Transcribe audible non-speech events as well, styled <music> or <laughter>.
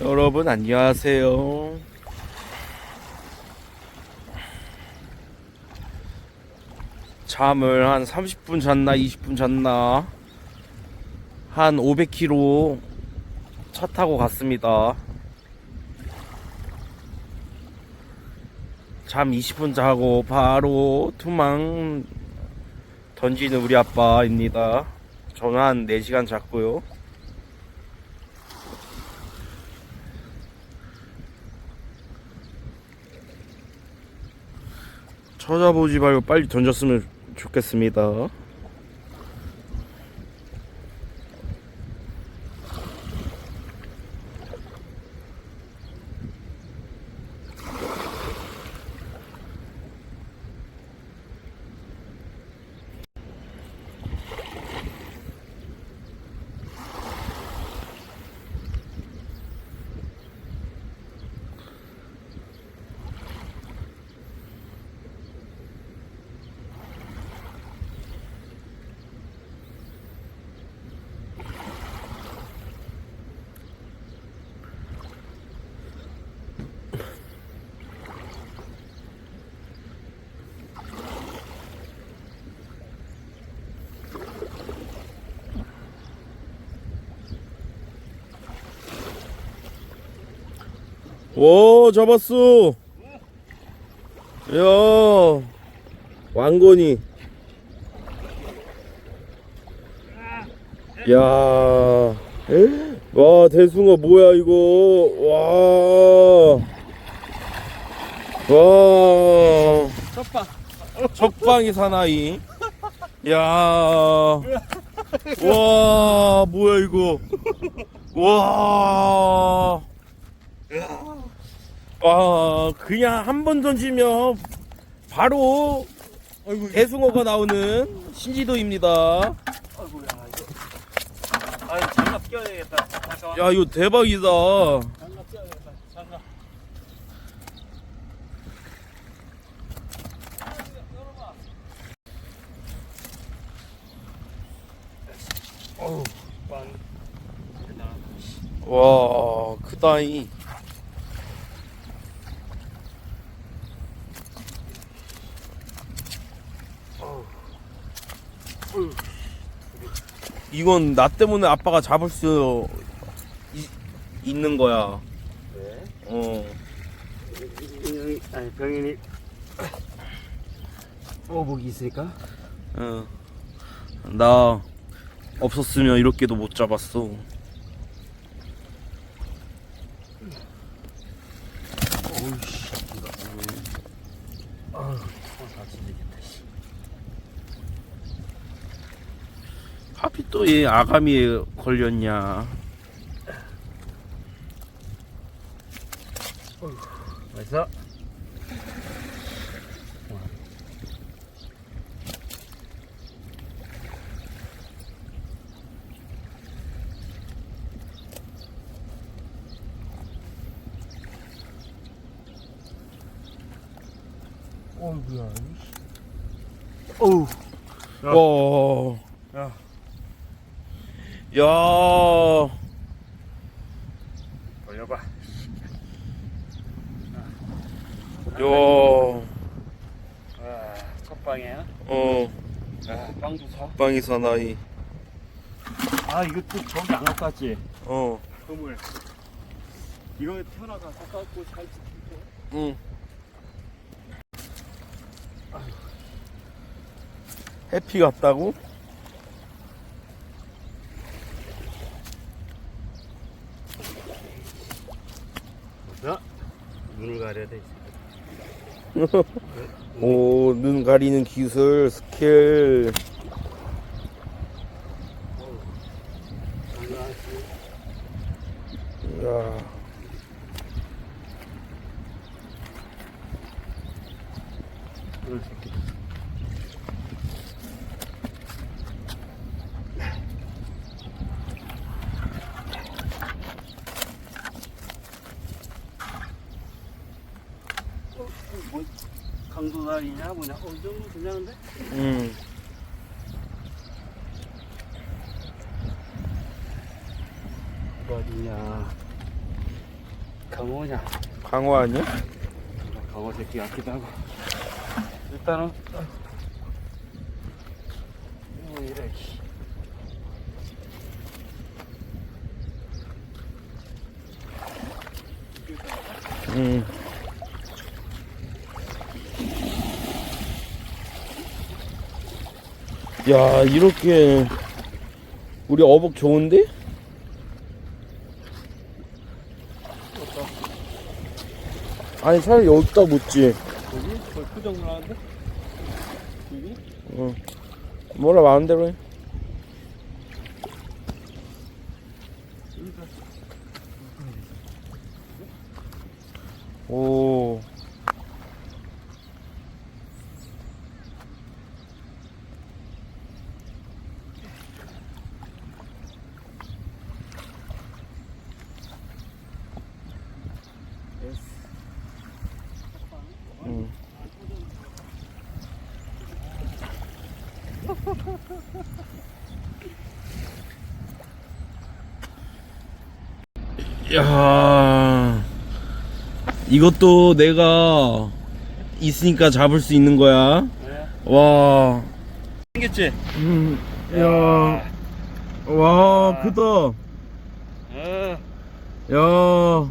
여러분 안녕하세요. 잠을 한 30분 잤나 20분 잤나 한 500km 차 타고 갔습니다. 잠 20분 자고 바로 투망 던지는 우리 아빠입니다. 저는 한 4시간 잤고요. 찾아보지 말고 빨리 던졌으면 좋겠습니다. 오 잡았어. 야 왕건이. 야와 대숭어 뭐야 이거? 와와. 첫방. 적방이 사나이. 야. 와 뭐야 이거? 와 아, 그냥 한 번 던지면 바로 어이구 대숭어가 나오는 신지도입니다. 아이고야 이거 아유 장갑 껴야겠다 잠깐만 야, 이거 대박이다. 장갑 껴야겠다 장갑 어우 빵 와, 크다이. 이건 나 때문에 아빠가 잡을 수 이- 있는 거야. 네 어. 인형이 아니 병인이 오복이 있으니까 어. 나 없었으면 이렇게도 못 잡았어. 이거 아우 다치겠다 씨 하필 또 얘 아가미에 걸렸냐. 맛있어 어이구야 어우 야. 와. 야 야. 돌려봐 야. 와, 첫 방이야 어. 아, 빵도 사? 빵이 사나이. 아 이것도 저기 안 갖고 왔지 어. 그물 이거 태어나가 갖고 왔고 잘 지키고 응. 해피 같다고? 자 눈을 가려야 돼 <laughs> 오, 눈 가리는 기술, 스킬. 야. 눈을 새끼 뭐 강도다리냐 뭐냐 어, 이 정도 괜찮은데? 응. 이거 어디냐 강호냐? 광어 아니야? 강호 새끼 같기도 하고. 일단은. 어, 이래. 씨. 응. 야, 이렇게 우리 어복 좋은데? 아니 차라리 여기다 묻지. 여기? 거의 표정 나는데? 여기? 응. 몰라 마음대로 해. 오. 응. <laughs> 야, 이것도 내가 있으니까 잡을 수 있는 거야. 네. 와, 생겼지? 음, 야, 와, 크다. 어. 야,